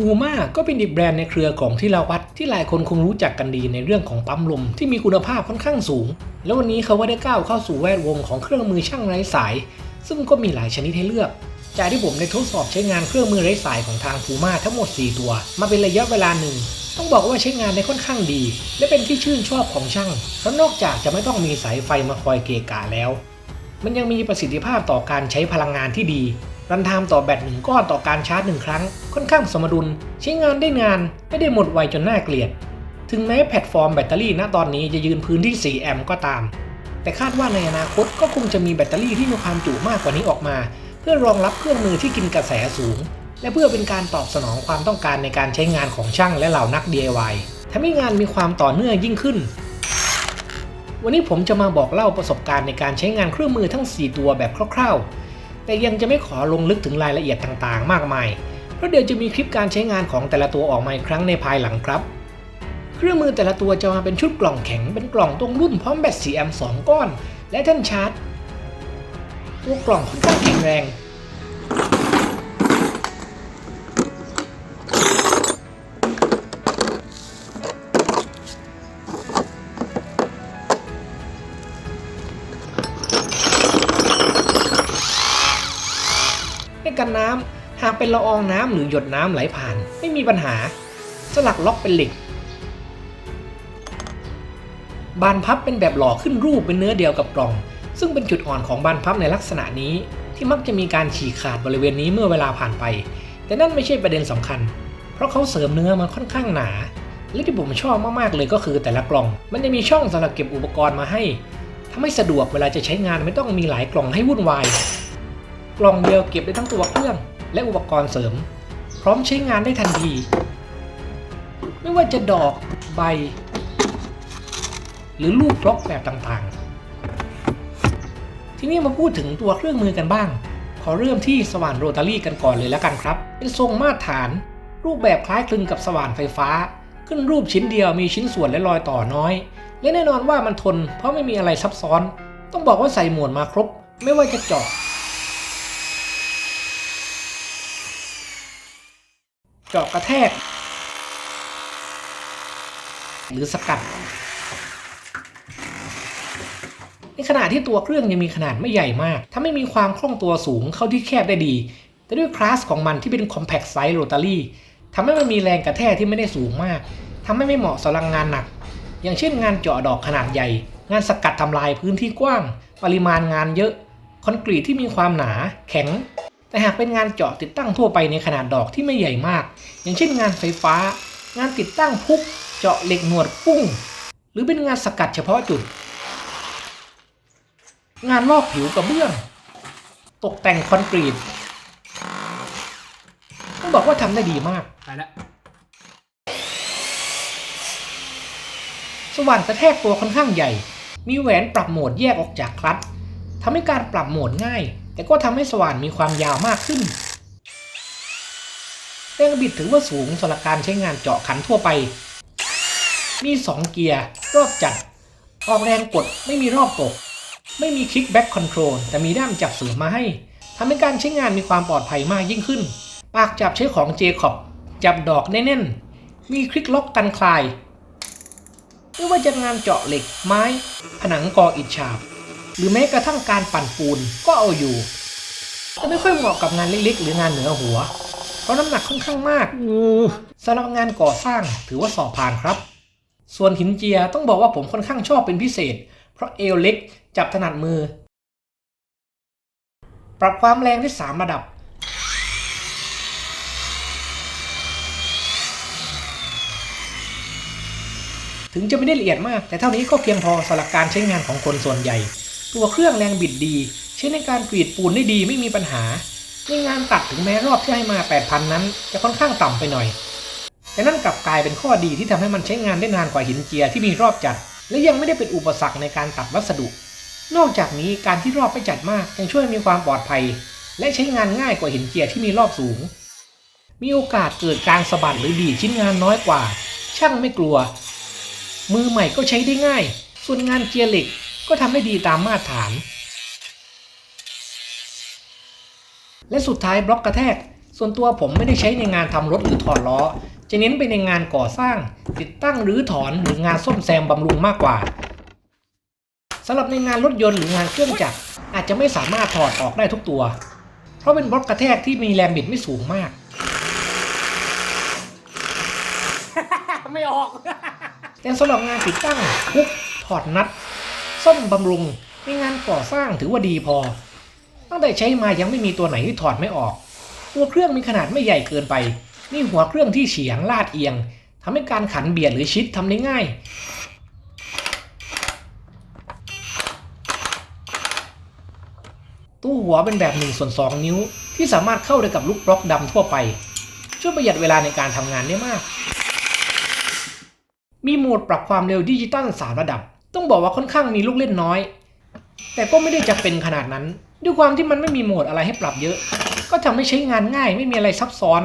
พูม่าก็เป็นอีกแบรนด์ในเครือของที่เราวัดที่หลายคนคงรู้จักกันดีในเรื่องของปั๊มลมที่มีคุณภาพค่อนข้างสูง แล้ววันนี้เขาก็ได้ก้าวเข้าสู่แวดวงของเครื่องมือช่างไร้สาย ซึ่งก็มีหลายชนิดให้เลือก จากที่ผมได้ทดสอบใช้งานเครื่องมือไร้สายของทางพูม่าทั้งหมด 4 ตัว มาเป็นระยะเวลาหนึ่งต้องบอกว่าใช้งานได้ค่อนข้างดี และเป็นที่ชื่นชอบของช่างเพราะนอกจากจะไม่ต้องมีสายไฟมาคอยเกะกะแล้ว มันยังมีประสิทธิภาพต่อการใช้พลังงานที่ดี รันไทม์ต่อแบตหนึ่งก้อนต่อการชาร์จหนึ่งครั้ง ค่อนข้างสมดุล ใช้งานได้นานไม่ได้หมดไวจนน่าเกลียด ถึงแม้แพลตฟอร์มแบตเตอรี่ณตอนนี้จะยืนพื้นที่ 4 แอมป์ก็ตาม แต่คาดว่าในอนาคตก็คงจะมีแบตเตอรี่ที่มีความจุมากกว่านี้ออกมา เพื่อรองรับเครื่องมือที่กินกระแสสูง และเพื่อเป็นการตอบสนองความต้องการในการใช้งานของช่างและเหล่านัก DIY ทำให้งานมีความต่อเนื่องยิ่งขึ้นวันนี้ผมจะมาบอกเล่าประสบการณ์ในการใช้งานเครื่องมือทั้ง 4 ตัวแบบคร่าว แต่ยังจะไม่ขอลงลึกถึงรายละเอียดต่างๆ มากมาย เพราะเดี๋ยวจะมีคลิปการใช้งานของแต่ละตัวออกมาอีกครั้งในภายหลังครับ เครื่องมือแต่ละตัวจะมาเป็นชุดกล่องแข็งเป็นกล่องตรงรุ่นพร้อมแบต 4 แอมป์ 2 ก้อน และแท่นชาร์จ ตัวกล่องค่อนข้างแข็งแรง หากเป็นละอองน้ำหรือหยดน้ำไหลผ่าน ไม่มีปัญหา สลักล็อกเป็นเหล็ก บานพับเป็นแบบหล่อขึ้นรูปเป็นเนื้อเดียวกับกล่อง ซึ่งเป็นจุดอ่อนของบานพับในลักษณะนี้ ที่มักจะมีการฉีกขาดบริเวณนี้เมื่อเวลาผ่านไป แต่นั่นไม่ใช่ประเด็นสำคัญ เพราะเขาเสริมเนื้อมาค่อนข้างหนา และที่ผมชอบมากๆเลยก็คือแต่ละกล่อง มันจะมีช่องสำหรับเก็บอุปกรณ์มาให้ทำให้สะดวกเวลาจะใช้งานไม่ต้องมีหลายกล่องให้วุ่นวาย กล่องเดียวเก็บได้ทั้งตัวเครื่อง และอุปกรณ์เสริม พร้อมใช้งานได้ทันที ไม่ว่าจะดอกใบ หรือรูปบล็อกแบบต่างๆ ทีนี้มาพูดถึงตัวเครื่องมือกันบ้าง ขอเริ่มที่สว่านโรตารี่กันก่อนเลยแล้วกันครับ เป็นทรงมาตรฐาน รูปแบบคล้ายคลึงกับสว่านไฟฟ้า ขึ้นรูปชิ้นเดียวมีชิ้นส่วนและรอยต่อน้อย และแน่นอนว่ามันทน เพราะไม่มีอะไรซับซ้อน ต้องบอกว่าใส่หมวดมาครบ ไม่ว่าจะเจาะ เจาะกระแทก หรือสกัดในขณะที่ตัวเครื่องยังมีขนาดไม่ใหญ่มากทำให้มีความคล่องตัวสูงเข้าที่แคบได้ดี แต่ด้วยคลาสของมันที่เป็น compact size rotary ทำให้มันมีแรงกระแทกที่ไม่ได้สูงมาก ทำให้ไม่เหมาะสำหรับงานหนัก อย่างเช่นงานเจาะดอกขนาดใหญ่ งานสกัดทำลายพื้นที่กว้าง ปริมาณงานเยอะ คอนกรีตที่มีความหนา แข็ง แต่หากเป็นงานเจาะติดตั้งทั่วไปในขนาดดอกที่ไม่ใหญ่มาก อย่างเช่นงานไฟฟ้า งานติดตั้งพุก เจาะเหล็กหนวดกุ้ง หรือเป็นงานสกัดเฉพาะจุด งานลอกผิวกระเบื้อง ตกแต่งคอนกรีตต้องบอกว่าทำได้ดีมากไปแล้วสว่านกระแทกตัวค่อนข้างใหญ่ มีแหวนปรับโหมดแยกออกจากคลัตช์ทำให้การปรับโหมดง่าย แต่ก็ทำให้สว่านมีความยาวมากขึ้นแรงบิดถือว่าสูงสำหรับการใช้งานเจาะขันทั่วไป มี 2 เกียร์รอบจัด ออกแรงกดไม่มีรอบตก ไม่มีคลิกแบ็กคอนโทรลแต่มีด้ามจับเสริมมาให้ทำให้การใช้งานมีความปลอดภัยมากยิ่งขึ้น ปากจับใช้ของเจคอบจับดอกแน่นๆ มีคลิกล็อกกันคลาย ไม่ว่าจะงานเจาะเหล็กไม้ ผนังก่ออิฐฉาบ หรือแม้กระทั่งการปั่นปูนก็เอาอยู่แต่ไม่ค่อยเหมาะกับงานเล็กๆ หรืองานเหนือหัว เพราะน้ำหนักค่อนข้างมากสำหรับงานก่อสร้างถือว่าสอบผ่านครับ ส่วนหินเจียต้องบอกว่าผมค่อนข้างชอบเป็นพิเศษ เพราะเอวเล็กจับถนัดมือ ปรับความแรงได้3ระดับ ถึงจะไม่ได้ละเอียดมาก แต่เท่านี้ก็เพียงพอสำหรับการใช้งานของคนส่วนใหญ่ ตัวเครื่องแรงบิดดี ใช้ในการกรีดปูนได้ดีไม่มีปัญหาในงานตัดถึงแม้รอบที่ให้มา 8,000 นั้น จะค่อนข้างต่ำไปหน่อย แต่นั่นกลับกลายเป็นข้อดีที่ทำให้มันใช้งานได้นานกว่าหินเจียที่มีรอบจัด และยังไม่ได้เป็นอุปสรรคในการตัดวัสดุ นอกจากนี้การที่รอบไม่จัดมากยังช่วยมีความปลอดภัย และใช้งานง่ายกว่าหินเจียที่มีรอบสูง มีโอกาสเกิดการสะบัดหรือดีชิ้นงานน้อยกว่า ช่างไม่กลัว มือใหม่ก็ใช้ได้ง่าย ส่วนงานเจียเหล็ก ก็ทำได้ดีตามมาตรฐาน และสุดท้ายบล็อกกระแทก ส่วนตัวผมไม่ได้ใช้ในงานทำรถหรือถอดล้อ จะเน้นไปในงานก่อสร้าง ติดตั้งหรือถอนหรืองานซ่อมแซมบำรุงมากกว่าสำหรับในงานรถยนต์หรืองานเครื่องจักรอาจจะไม่สามารถถอดออกได้ทุกตัว เพราะเป็นบล็อกกระแทกที่มีแรงบิดไม่สูงมาก ไม่ออก แต่สำหรับงานติดตั้งทุกถอดนัด ซ่อมบำรุงในงานก่อสร้างถือว่าดีพอ ตั้งแต่ใช้มายังไม่มีตัวไหนที่ถอดไม่ออก ตัวเครื่องมีขนาดไม่ใหญ่เกินไป นี่หัวเครื่องที่เฉียงลาดเอียงทำให้การขันเบียดหรือชิดทำได้ง่าย ตู้หัวเป็นแบบ1ส่วน2นิ้วที่สามารถเข้าได้กับลูกบล็อกดำทั่วไป ช่วยประหยัดเวลาในการทำงานได้มาก มีโหมดปรับความเร็วดิจิตอล3ระดับ ต้องบอกว่าค่อนข้างมีลูกเล่นน้อย แต่ก็ไม่ได้จะเป็นขนาดนั้น ด้วยความที่มันไม่มีโหมดอะไรให้ปรับเยอะ ก็ทำให้ใช้งานง่ายไม่มีอะไรซับซ้อน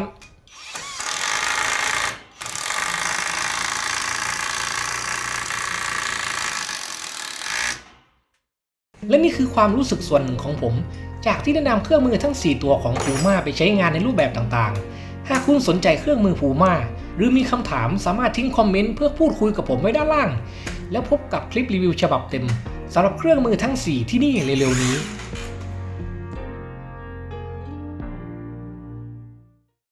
และนี่คือความรู้สึกส่วนหนึ่งของผม จากที่ได้นำเครื่องมือทั้ง 4 ตัวของพูม่าไปใช้งานในรูปแบบต่างๆ หากคุณสนใจเครื่องมือพูม่า หรือมีคำถามสามารถทิ้งคอมเมนต์เพื่อพูดคุยกับผมไว้ด้านล่าง แล้วพบกับคลิปรีวิวฉบับเต็มสำหรับเครื่องมือทั้ง 4 ที่นี่เร็วๆนี้